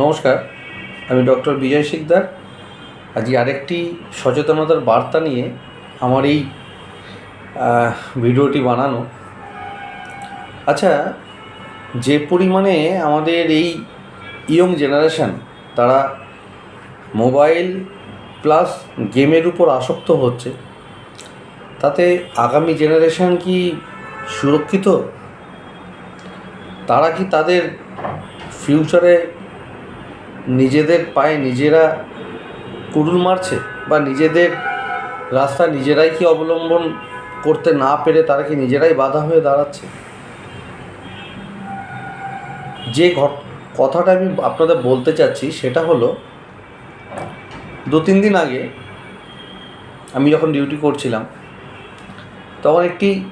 নমস্কার, আমি ডক্টর বিজয় শিকদার। আজকে আরেকটি সচেতনতার বার্তা নিয়ে আমার এই ভিডিওটি বানানো। আচ্ছা যে পরিমাণে আমাদের এই ইয়ং জেনারেশান, তারা মোবাইল প্লাস গেমের উপর আসক্ত হচ্ছে, তাতে আগামী জেনারেশান কি সুরক্ষিত? তারা কি তাদের ফিউচারে নিজেদের পায়ে নিজেরা কুড়ুল মারছে বা নিজেদের রাস্তা নিজেরাই কি অবলম্বন করতে না পেরে তারা কি নিজেরাই বাধা হয়ে দাঁড়াচ্ছে? যে কথাটা আমি আপনাদের বলতে চাচ্ছি সেটা হলো, দু তিন দিন আগে আমি যখন ডিউটি করছিলাম, তখন একটি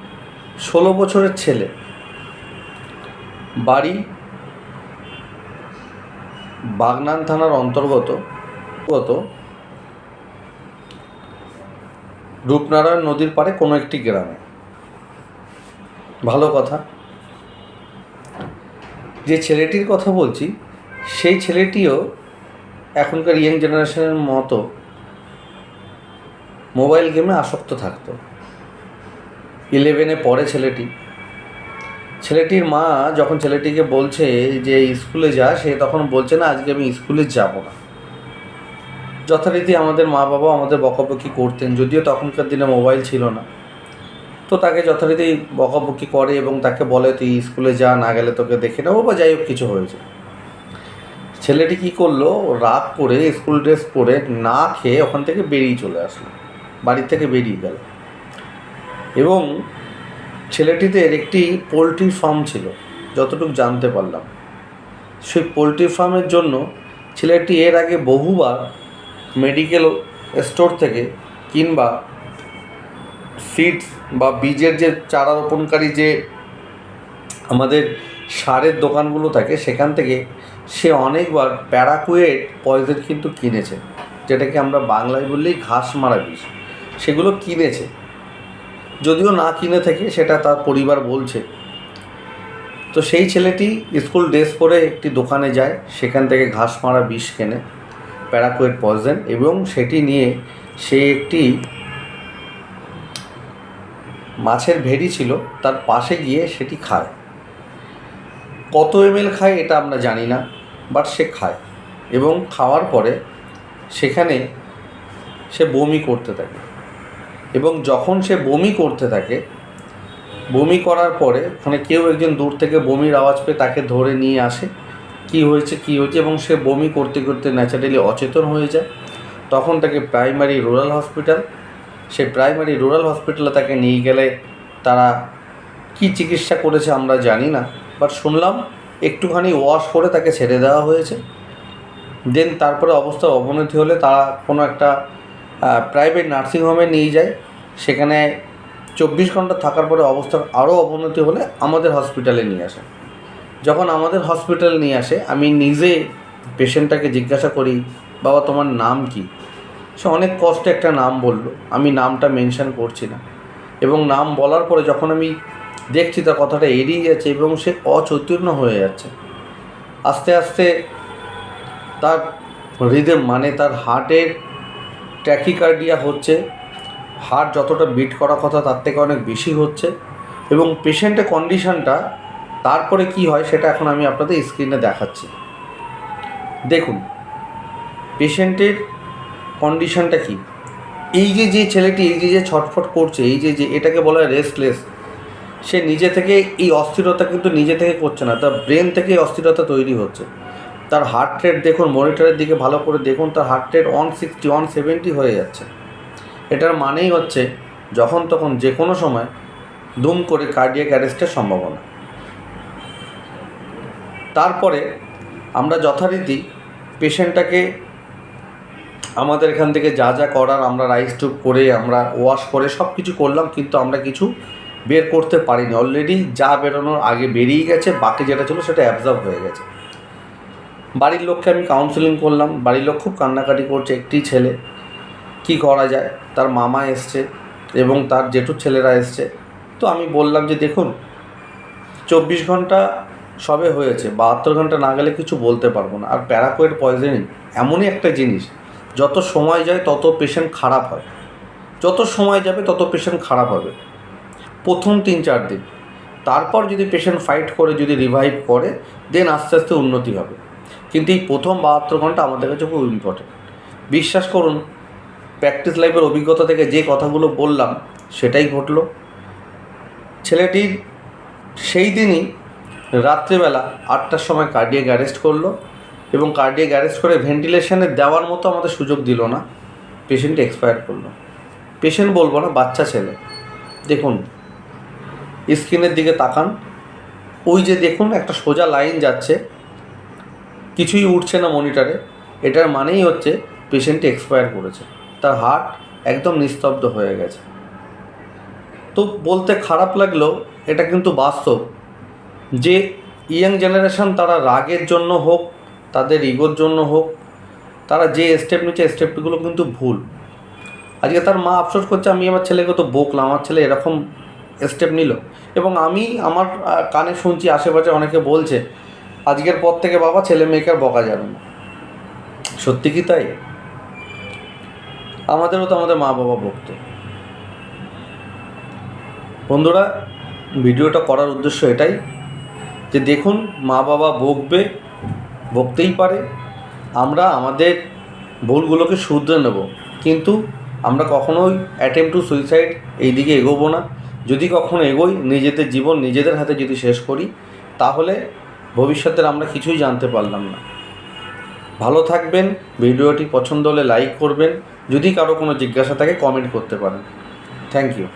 ষোলো বছরের ছেলে বাড়ি বাগনান থানার অন্তর্গত গত রূপনারায়ণ নদীর পাড়ে কোনো একটি গ্রামে। ভালো কথা। যে ছেলেটির কথা বলছি, সেই ছেলেটিও এখনকার ইয়াং জেনারেশনের মতো মোবাইল গেমে আসক্ত থাকতো। ইলেভেনে পড়ে ছেলেটি। ছেলেটির মা যখন ছেলেটিকে বলছে যে স্কুলে যা, সে তখন বলছে, না, আজকে আমি স্কুলে যাব না। যথারীতি আমাদের মা বাবা আমাদের বকাবকি করতেন, যদিও তখনকার দিনে মোবাইল ছিল না। তো তাকে যথারীতি বকাবকি করে এবং তাকে বলে, তুই স্কুলে যা, না গেলে তোকে দেখে নেব বা যাই হোক, কিছু হয়েছে। ছেলেটি কি করল? রাগ করে স্কুল ড্রেস পরে না খেয়ে ওখান থেকে বেরিয়ে চলে আসলো। বাড়ির থেকে বেরিয়ে গেল। এবং ছেলেটিদের একটি পোলট্রি ফার্ম ছিল, যতটুকু জানতে পারলাম। সেই পোলট্রি ফার্মের জন্য ছেলেটি এর আগে বহুবার মেডিকেল স্টোর থেকে কিংবা সিডস বা বীজের যে চারা রোপণকারী যে আমাদের সারের দোকানগুলো থাকে, সেখান থেকে সে অনেকবার প্যারাকুয়েট পয়জন কিন্তু কিনেছে, যেটাকে আমরা বাংলায় বললেই ঘাস মারা বিষ সেগুলো কিনেছে। যদিও না কিনে থাকে সেটা তার পরিবার বলছে। তো সেই ছেলেটি স্কুল ড্রেস পরে একটি দোকানে যায়, সেখান থেকে ঘাস মারা বিষ কেনে, প্যারাকুয়েট পয়জন এবং সেটি নিয়ে সে একটি মাছের ভেড়ি ছিল, তার পাশে গিয়ে সেটি খায়। কত এম খায় এটা আমরা জানি না, বাট সে খায় এবং খাওয়ার পরে সেখানে সে বমি করতে থাকে। এবং যখন সে বমি করতে থাকে, বমি করার পরে মানে কেউ একজন দূর থেকে বমির আওয়াজ পেয়ে তাকে ধরে নিয়ে আসে, কি হয়েছে কি হয়েছে এবং সে বমি করতে করতে ন্যাচারালি অচেতন হয়ে যায়। তখন তাকে প্রাইমারি রুরাল হসপিটাল সেই প্রাইমারি রুরাল হসপিটালে তাকে নিয়ে গেলে তারা কি চিকিৎসা করেছে আমরা জানি না বাট শুনলাম একটুখানি ওয়াশ করে তাকে ছেড়ে দেওয়া হয়েছে। দেন তারপরে অবস্থার অবনতি হলে তারা কোনো একটা প্রাইভেট নার্সিংহোমে নিয়ে যায়। সেখানে চব্বিশ ঘণ্টা থাকার পরে অবস্থার আরও অবনতি হলে আমাদের হসপিটালে নিয়ে আসে। যখন আমাদের হসপিটালে নিয়ে আসে, আমি নিজে পেশেন্টটাকে জিজ্ঞাসা করি, বাবা, তোমার নাম কি? সে অনেক কষ্টে একটা নাম বলল। আমি নামটা মেনশন করছি না। এবং নাম বলার পরে যখন আমি দেখছি তার কথাটা এড়িয়ে যাচ্ছে এবং সে অচৈতন্য হয়ে যাচ্ছে। আস্তে আস্তে তার হৃদয় মানে তার হার্টের ট্র্যাকিকার্ডিয়া হচ্ছে হার্ট যতটা বিট করার কথা তার থেকে অনেক বেশি হচ্ছে এবং পেশেন্টের কন্ডিশনটা তারপরে কি হয় সেটা এখন আমি আপনাদের স্ক্রিনে দেখাচ্ছি। দেখুন পেশেন্টের কন্ডিশনটা কি? এই যে যে ছেলেটি, এই যে যে ছটফট করছে, এই যে যে এটাকে বলা হয় রেস্টলেস সে নিজে থেকে এই অস্থিরতা কিন্তু নিজে থেকে করছে না, তার ব্রেন থেকে অস্থিরতা তৈরি হচ্ছে। তার হার্ট রেট দেখুন মনিটরের দিকে ভালো করে দেখুন, তার heart rate one sixty one seventy হয়ে যাচ্ছে। এটার মানেই হচ্ছে যখন তখন যে কোনো সময় দুম করে কার্ডিয়াক অ্যারেস্টের সম্ভাবনা। তারপরে আমরা যথারীতি পেশেন্টটাকে আমাদের এখান থেকে যা যা করার আমরা রাইস টিউব করে, আমরা ওয়াশ করে সব কিছু করলাম, কিন্তু আমরা কিছু বের করতে পারিনি। অলরেডি যা বেরোনোর আগে বেরিয়ে গেছে, বাকি যেটা ছিল সেটা অ্যাবজর্ব হয়ে গেছে। বাড়ির লোককে আমি কাউন্সেলিং করলাম। বাড়ির লোক খুব কান্নাকাটি করছে, একটি ছেলে। কি করা যায়? তার মামা এসছে এবং তার জেঠুর ছেলেরা এসছে। তো আমি বললাম যে, দেখুন, চব্বিশ ঘণ্টা সবে হয়েছে, বাহাত্তর ঘণ্টা না গেলে কিছু বলতে পারব না। আর প্যারাকোয়েড পয়জনিং এমনই একটা জিনিস, যত সময় যায় তত পেশেন্ট খারাপ হয়। যত সময় যাবে তত পেশেন্ট খারাপ হবে। প্রথম তিন চার দিন। তারপর যদি পেশেন্ট ফাইট করে, যদি রিভাইভ করে দেন আস্তে আস্তে উন্নতি হবে। কিন্তু এই প্রথম বাহাত্তর ঘণ্টা আমাদের কাছে খুব ইম্পর্টেন্ট বিশ্বাস করুন প্র্যাকটিস লাইফের অভিজ্ঞতা থেকে যে কথাগুলো বললাম, সেটাই ঘটলো। ছেলেটির সেই দিনই রাত্রিবেলা আটটার সময় কার্ডিয়াক অ্যারেস্ট করল এবং কার্ডিয়াক অ্যারেস্ট করে ভেন্টিলেশনে দেওয়ার মতো আমাদের সুযোগ দিল না। পেশেন্ট এক্সপায়ার করল। পেশেন্ট বলব না, বাচ্চা ছেলে। দেখুন স্ক্রিনের দিকে তাকান। ওই যে দেখুন, একটা সোজা লাইন যাচ্ছে। কিছুই উঠছে না মনিটরে এটার মানেই হচ্ছে পেশেন্ট এক্সপায়ার করেছে। তার হার্ট একদম নিস্তব্ধ হয়ে গেছে। তো বলতে খারাপ লাগলেও এটা কিন্তু বাস্তব। যে ইয়াং জেনারেশন তারা রাগের জন্য হোক, তাদের ইগোর জন্য হোক, তারা যে স্টেপ নিচ্ছে স্টেপগুলো কিন্তু ভুল। আজকে তার মা আফসোস করছে, আমি আমার ছেলেকে তো বকলাম, আমার ছেলে এরকম স্টেপ নিল। এবং আমি আমার কানে শুনছি, আশেপাশে অনেকে বলছে আজকের পর থেকে বাবা ছেলে মেয়েকে আর বকা যাবে না। সত্যি কি তাই? আমাদেরও তো আমাদের মা বাবা বকতো বন্ধুরা, ভিডিওটা করার উদ্দেশ্য এটাই যে দেখুন মা বাবা বকবে বকতেই পারে। আমরা আমাদের ভুলগুলোকে শুধরে নেব। কিন্তু আমরা কখনোই অ্যাটেম্প টু সুইসাইড এই দিকে এগোবো না। যদি কখনো এগোই, নিজেদের জীবন নিজেদের হাতে যদি শেষ করি, তাহলে ভবিষ্যতের আমরা কিছুই জানতে পারলাম না। ভালো থাকবেন, ভিডিওটি পছন্দ হলে লাইক করবেন, যদি কারও কোনো জিজ্ঞাসা থাকে কমেন্ট করতে পারেন। Thank you